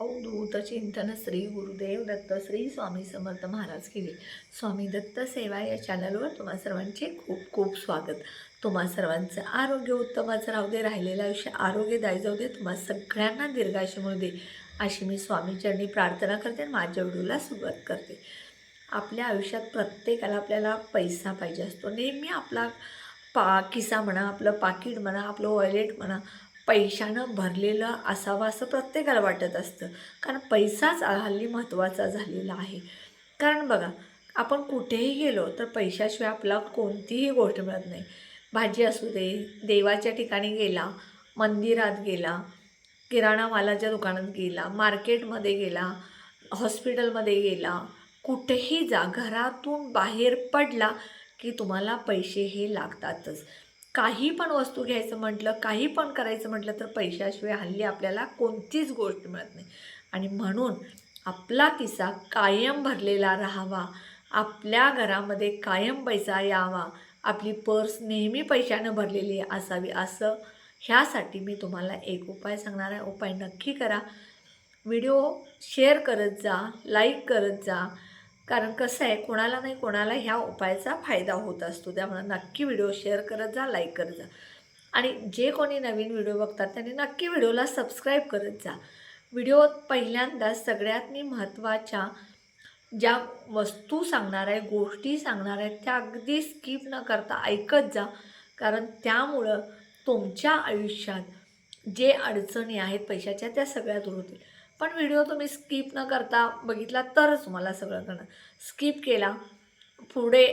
अवधूत चिंतन श्री गुरुदेव दत्त श्री स्वामी समर्थ महाराज केले. स्वामी दत्त सेवा या चॅनलवर तुम्हा सर्वांचे खूप खूप स्वागत. तुम्हा सर्वांचं आरोग्य उत्तमाचं राहू दे राहिलेलं आयुष्य आरोग्यदायी जाऊ दे तुम्हा सगळ्यांना दीर्घायुष्य मिळू दे अशी मी स्वामीचरणी प्रार्थना करते आणि माझ्या व्हिडिओला सुरुवात करते. आपल्या आयुष्यात प्रत्येकाला आपल्याला पैसा पाहिजे असतो. नेहमी आपला पा किसा म्हणा आपलं पाकिट म्हणा आपलं वॉयलेट म्हणा पैशानं भरलेलं असावं असं प्रत्येकाला वाटत असतं. कारण पैसाच हल्ली महत्त्वाचा झालेला आहे. कारण बघा आपण कुठेही गेलो तर पैशाशिवाय आपला कोणतीही गोष्ट मिळत नाही. भाजी असू दे देवाच्या ठिकाणी गेला मंदिरात गेला किराणा मालाच्या दुकानात गेला मार्केटमध्ये गेला हॉस्पिटलमध्ये गेला कुठेही जा घरातून बाहेर पडला की तुम्हाला पैसे हे लागतातच. काही पण वस्तू घ्यायचं म्हटलं काही पण करायचं म्हटलं तर पैशाशिवाय हल्ली आपल्याला कोणतीच गोष्ट मिळत नाही. आणि म्हणून आपला किस्सा कायम भरलेला राहावा आपल्या घरामध्ये कायम पैसा यावा आपली पर्स नेहमी पैशानं भरलेली असावी असं ह्यासाठी मी तुम्हाला एक उपाय सांगणार आहे. उपाय नक्की करा. व्हिडिओ शेअर करत जा लाईक करत जा कारण कसं आहे कोणाला नाही कोणाला ह्या उपायाचा फायदा होत असतो. त्यामुळे नक्की व्हिडिओ शेअर करत जा लाईक करत जा. आणि जे कोणी नवीन व्हिडिओ बघतात त्यांनी नक्की व्हिडिओला सबस्क्राईब करत जा. व्हिडिओ पहिल्यांदा सगळ्यातनी महत्त्वाच्या ज्या वस्तू सांगणार आहे गोष्टी सांगणार आहेत त्या अगदी स्किप न करता ऐकत जा. कारण त्यामुळं तुमच्या आयुष्यात जे अडचणी आहेत पैशाच्या त्या सगळ्या दूर होतील. पण व्हिडिओ तुम्ही स्किप न करता बघितला तरच तुम्हाला सगळं कळणार. स्किप केला पुढे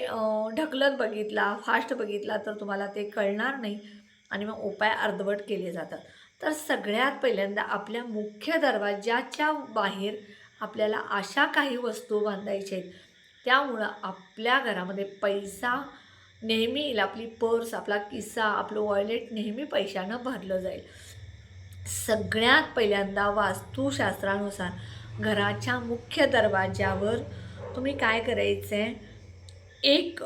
ढकलत बघितला फास्ट बघितला तर तुम्हाला ते कळणार नाही आणि मग उपाय अर्धवट केले जातात. तर सगळ्यात पहिल्यांदा आपल्या मुख्य दरवाजाच्या बाहेर आपल्याला अशा काही वस्तू बांधायच्या आहेत. त्यामुळं आपल्या घरामध्ये पैसा नेहमी येईल. आपली पर्स आपला किस्सा आपलं वॉलेट नेहमी पैशानं भरलं जाईल. सगळ्यात पहिल्यांदा वास्तुशास्त्रानुसार घराच्या मुख्य दरवाज्यावर तुम्ही काय करायचं आहे एक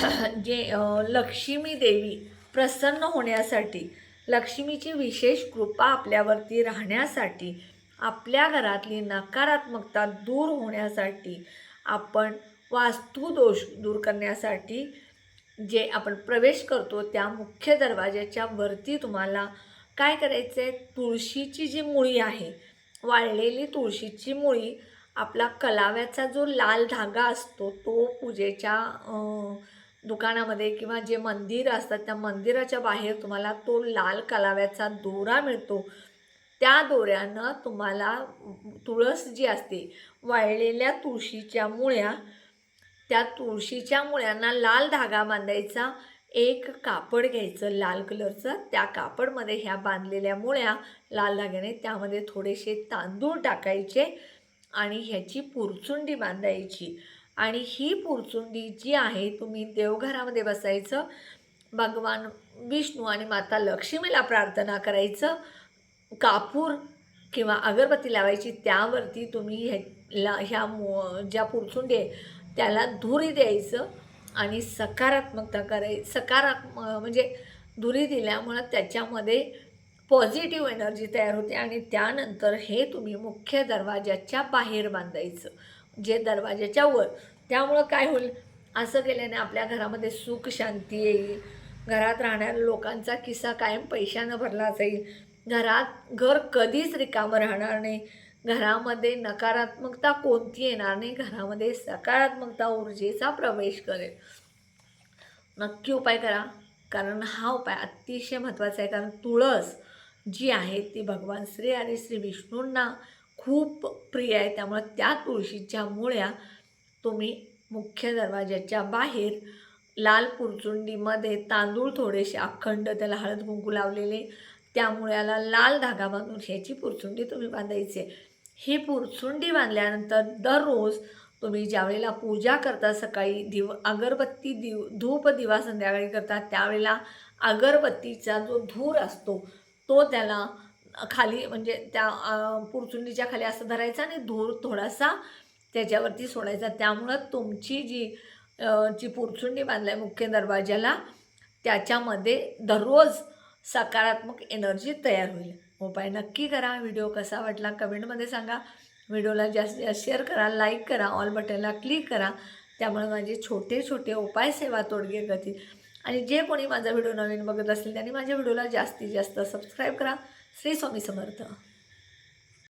जे लक्ष्मी देवी प्रसन्न होण्यासाठी लक्ष्मीची विशेष कृपा आपल्यावरती राहण्यासाठी आपल्या घरातली नकारात्मकता दूर होण्यासाठी आपण वास्तुदोष दूर करण्यासाठी जे आपण प्रवेश करतो त्या मुख्य दरवाज्याच्या वरती तुम्हाला काय करायचं आहे तुळशीची जी मुळी आहे वाळलेली तुळशीची मुळी आपला कलाव्याचा जो लाल धागा असतो तो पूजेच्या दुकानामध्ये किंवा जे मंदिर असतात त्या मंदिराच्या बाहेर तुम्हाला तो लाल कलाव्याचा दोरा मिळतो. त्या दोऱ्यानं तुम्हाला तुळस जी असते वाळलेल्या तुळशीच्या मुळ्या त्या तुळशीच्या मुळ्यांना लाल धागा बांधायचा. एक कापड घ्यायचं लाल कलरचं. त्या कापडमध्ये ह्या बांधलेल्या मुळ्या लाल धाग्याने त्यामध्ये थोडेसे तांदूळ टाकायचे आणि ह्याची पुरचुंडी बांधायची. आणि ही पुरचुंडी जी आहे तुम्ही देवघरामध्ये बसायचं भगवान विष्णू आणि माता लक्ष्मीला प्रार्थना करायचं कापूर किंवा अगरबत्ती लावायची त्यावरती तुम्ही ह्या ह्या मु ज्या पुरचुंडी आहे त्याला धुरी द्यायचं. आणि सकारात्मकता कराय सकारात्म म्हणजे धुरी दिल्यामुळं त्याच्यामध्ये पॉझिटिव्ह एनर्जी तयार होते आणि त्यानंतर हे तुम्ही मुख्य दरवाजाच्या बाहेर बांधायचं. जे दरवाजाच्या वर. त्यामुळं काय होईल? असं केल्याने आपल्या घरामध्ये सुख शांती येईल. घरात राहणाऱ्या लोकांचा किस्सा कायम पैशानं भरला जाईल. घरात घर कधीच रिकामं राहणार नाही. घरामध्ये नकारात्मकता कोणती येणार नाही? घरामध्ये सकारात्मकता ऊर्जेचा प्रवेश करेल. नक्की उपाय करा. कारण हा उपाय अतिशय महत्त्वाचा आहे. कारण तुळस जी आहे ती भगवान श्री आणि श्री विष्णूंना खूप प्रिय आहे. त्यामुळे त्या तुळशीच्या मुळ्या तुम्ही मुख्य दरवाजाच्या बाहेर लाल पुरचुंडीमध्ये तांदूळ थोडेसे अखंड त्याला हळद कुंकू लावलेले त्या मुळ्याला लाल धागा बांधून ह्याची पुरचुंडी तुम्ही बांधायची आहे. ही पुरचुंडी बांधल्यानंतर दररोज तुम्ही ज्यावेळेला पूजा करता सकाळी दिव अगरबत्ती दिव धूप दिवा संध्याकाळी करता त्यावेळेला अगरबत्तीचा जो धूर असतो तो त्याला खाली म्हणजे त्या पुरचुंडीच्या खाली असं धरायचा आणि धूर थोडासा त्याच्यावरती सोडायचा. त्यामुळं तुमची जी जी पुरचुंडी बांधला आहे मुख्य दरवाजाला त्याच्यामध्ये दररोज सकारात्मक एनर्जी तयार होईल. उपाय नक्की करा. व्हिडिओ कसा वाटला कमेंटमध्ये सांगा. व्हिडिओला जास्तीत जास्त शेअर करा लाईक करा ऑल बटनला क्लिक करा. त्यामुळे माझे छोटे छोटे उपाय सेवा तोडगे गती. आणि जे कोणी माझा व्हिडिओ नवीन बघत असतील त्यांनी माझ्या व्हिडिओला जास्तीत जास्त सबस्क्राईब करा. श्री स्वामी समर्थ.